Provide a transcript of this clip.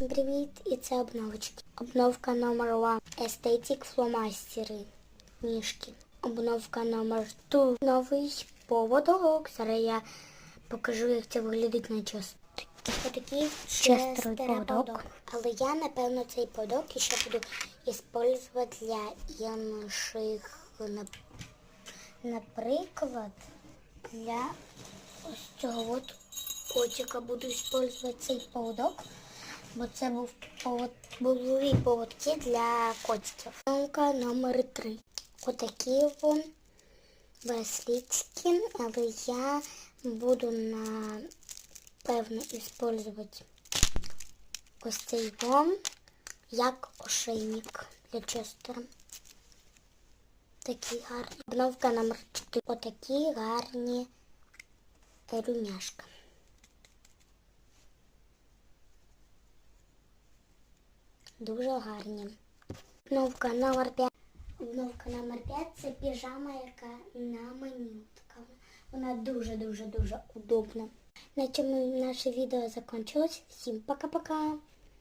Всім привіт! І це обновочки. Обновка номер 1 Естетик фломастери. Мішки. Обновка номер 2 Новий поводок. Зараз я покажу, як це виглядить на час. Отакий Ще поводок. Але я, напевно, цей поводок ще буду використовувати для інших, наприклад, для ось цього от котика буду використовувати цей поводок, бо це був повод, були поводки для котиків. Номка номер 3. Отакі вон браслетики, але я буду напевно використовувати ось цей вон як ошейник для честера. Такі гарні. Обновка номер 4. Отакі гарні румяшка. Дуже гарні. Обновка номер 5. Обновка номер 5 це піжама, яка на мені. Вона дуже-дуже-дуже удобна. На цьому наше відео закінчилось. Всім пока-пока.